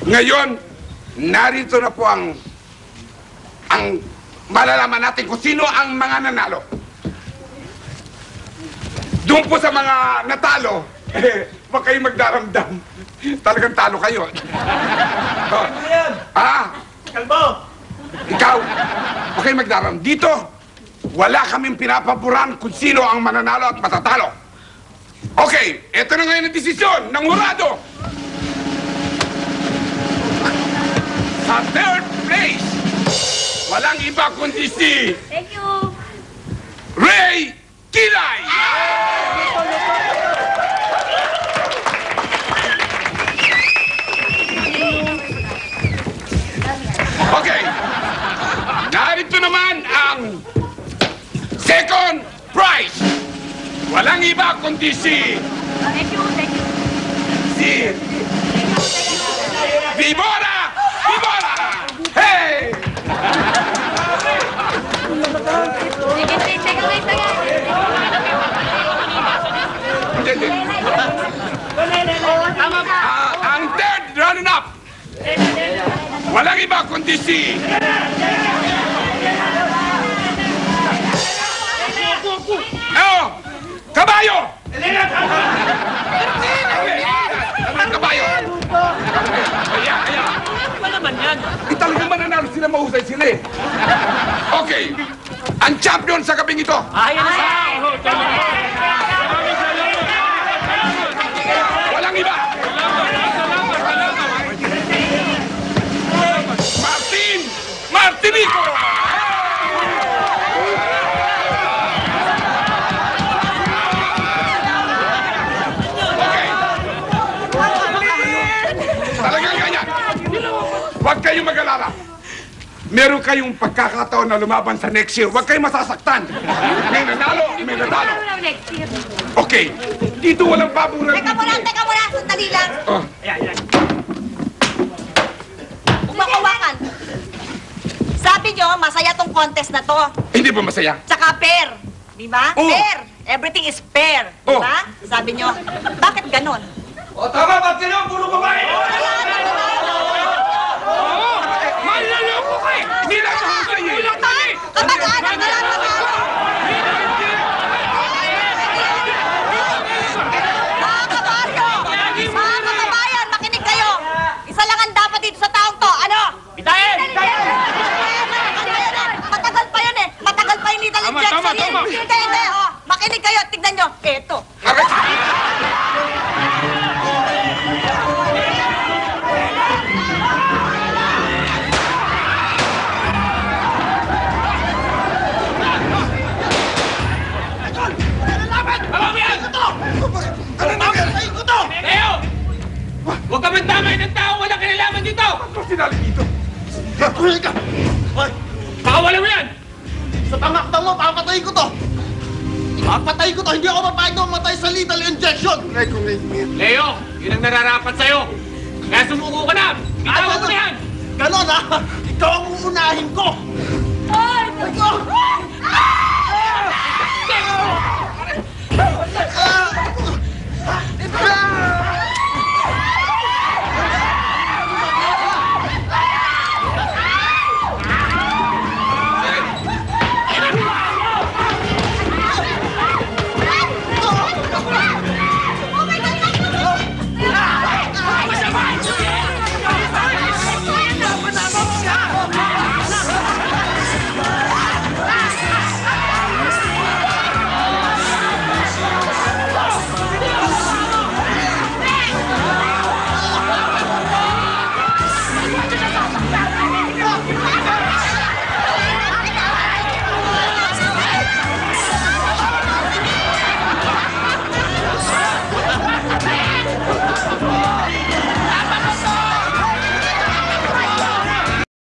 Ngayon, narito na po ang ang malalaman natin kung sino ang mga nanalo. Doon po sa mga natalo, eh, huwag kayong magdaramdam. Talagang talo kayo. Oh. Ah, Kalbo! ikaw, huwag kayong magdaram. Dito, wala kaming pinapaboran kung sino ang mananalo at matatalo. Okay, eto na ngayon ang desisyon ng hurado. Sa third place, walang iba kundi si Thank you. Ray Kilay! Okay. Narito naman ang second prize. Walang iba kundi si... Thank you, thank you. si... Walang iba kundi si... Oh! Kabayo! Kabayo! Kaya, kaya. Ano naman yan? Eh, talagang mananalo sila, mahusay sila eh. Okay. Ang champion sa gabing ito. Ayan na siya! Huwag kayong mag-alala. Meron kayong pagkakataon na lumaban sa next year. Huwag kayong masasaktan. May nanalo, may natalo. Na next year? Okay. Dito walang baburan. Teka muna, teka muna, sandali lang. Oh. Umakuwakan. Sabi nyo, masaya tong contest na to. Hindi ba masaya? Tsaka fair. Di ba? Oh. Fair. Everything is fair. Di Oh. ba? Sabi nyo. Bakit ganon? O tama, ba't kayo? Puro babae! Manlaloko ka eh! Hindi lang mahusay eh! Kamag-anak na lang naman. Mga kabaryo, mga kababayan, makinig kayo. Isa lang ang dapat dito sa taong to. Ano? Bitayin! Matagal pa yun eh. Matagal pa yung lethal Tama, tama. Hindi, hindi. Oh, makinig kayo. Tignan nyo. Eto. Ano? Leo! Huwag ka magdamay ng tao wala kinalaman dito! Ano sinali dito? Teka! Hoy! Pakawala mo papatayin ko to! Papatayin ko to! Hindi ako mapahig na mamatay sa lethal injection! Ay, kung Leo, yun ang nararapat sa'yo. Kaya sumuko ka na! Bitawan mo na yan! Ganon ha! Ikaw ang uunahin ko! Ay! Ikaw! Ah!